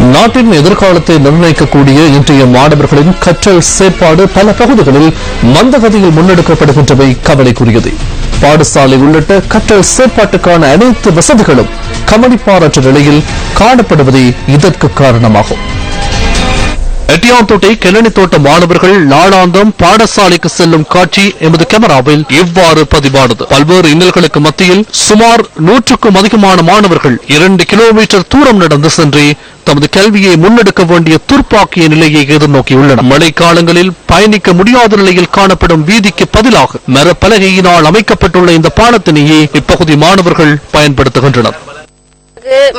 நாட்டின் எதிர்காலத்தை நிர்ணயிக்கக்கூடிய இன்றைய மாணவர்களின் கற்றல் செயற்பாடு பல பகுதிகளில் மந்தகதியில் முன்னெடுக்கப்படுகின்றவை கவலைக்குரியது. பாடசாலை உள்ளிட்ட கற்றல் செயற்பாட்டுக்கான அனைத்து வசதிகளும் கவனிப்பாரற்ற நிலையில் காணப்படுவதே இதற்கு காரணமாகும். எட்டியாந்தோட்டை கெல்லணி தோட்ட மாணவர்கள் நாளாந்தம் பாடசாலைக்கு செல்லும் காட்சி எமது கேமராவில் இவ்வாறு பதிவானது. பல்வேறு இன்னல்களுக்கு மத்தியில் சுமார் நூற்றுக்கும் அதிகமான மாணவர்கள் இரண்டு கிலோமீட்டர் தூரம் நடந்து சென்று தமது கல்வியை முன்னெடுக்க வேண்டிய துர்ப்பாக்கிய நிலையை எதிர்நோக்கியுள்ளனர். மழைக்காலங்களில் பயணிக்க முடியாத நிலையில் காணப்படும் வீதிக்கு பதிலாக மரப்பலகையினால் அமைக்கப்பட்டுள்ள இந்த பாலத்தினையே இப்பகுதி மாணவர்கள் பயன்படுத்துகின்றனர்.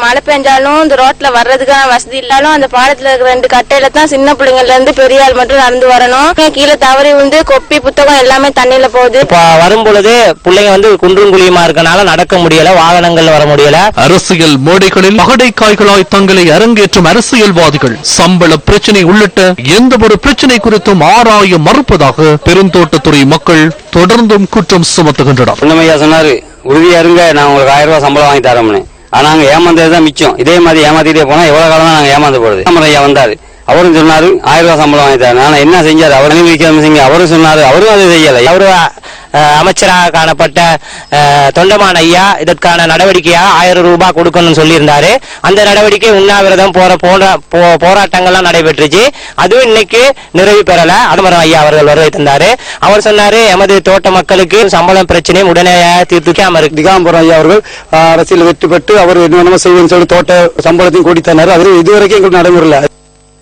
மழை பெஞ்சாலும் இந்த ரோட்ல வர்றதுக்கான வசதி இல்லாலும் அந்த பாலத்துல இருக்கிற ரெண்டு கட்டையில தான் சின்ன பிள்ளைங்கள்ல இருந்து பெரிய ஆள் மட்டும் நடந்து வரணும். கீழே தவறி விழுந்து கொப்பி புத்தகம் எல்லாமே தண்ணியில போகுது. வரும் பொழுது பிள்ளைங்க வந்து குன்றும் குழியுமா இருக்கனால நடக்க முடியல வாகனங்கள் வர முடியல. அரசியல் மேடைகளில் பகடைக்காய்களாய் தங்களை அரங்கேற்றும் அரசியல்வாதிகள். சம்பள பிரச்சினை உள்ளிட்ட எந்த ஒரு பிரச்சினை குறித்தும் ஆராய மறுப்பதாக பெருந்தோட்டத்துறை மக்கள் தொடர்ந்தும் குற்றம் சுமத்துகின்றனர். சொன்னாரு உறுதியா இருங்க நான் உங்களுக்கு ஆயிரம் ரூபாய் சம்பளம் வாங்கி தரோம்னு ஆனா நாங்கள் ஏமாந்தது தான் மிச்சம். இதே மாதிரி ஏமாத்திட்டே போனா எவ்வளவு காலம் தான் நாங்க ஏமாந்து போகிறது ராமர் ஐயா வந்தாரு. அவரும் சொன்னாரு ஆயிரம் ரூபா சம்பளம் வாங்கிட்டார். நான் ஆனா என்ன செஞ்சாரு? அவர் விக்ரம் சிங் அவரும் சொன்னாரு அவரும் அதை செய்யலை. அவரு அமைச்சராக காணப்பட்ட தொண்டமான தொண்டமான் ஐயா இதற்கான நடவடிக்கையா ஆயிரம் ரூபாய் கொடுக்கணும்னு சொல்லியிருந்தாரு. அந்த நடவடிக்கை உண்ணாவிரதம் போற போன்ற போ- போராட்டங்கள்லாம் நடைபெற்றுச்சு. அதுவும் இன்னைக்கு நிறைவு பெறல. அதுமரம் ஐயா அவர்கள் வருகை தந்தாரு. அவர் சொன்னாரு எமது தோட்ட மக்களுக்கு சம்பளம் பிரச்சனையும் உடனே தீர்த்துக்காம இருக்கு. திகாம்பரம் ஐயா அவர்கள் அரசியல் வெற்றி பெற்று அவர் என்னென்ன செய்வேன்னு சொல்லி தோட்ட சம்பளத்தையும் கூடி தந்தாரு அது இதுவரைக்கும் எங்களுக்கு நடைமுறையில்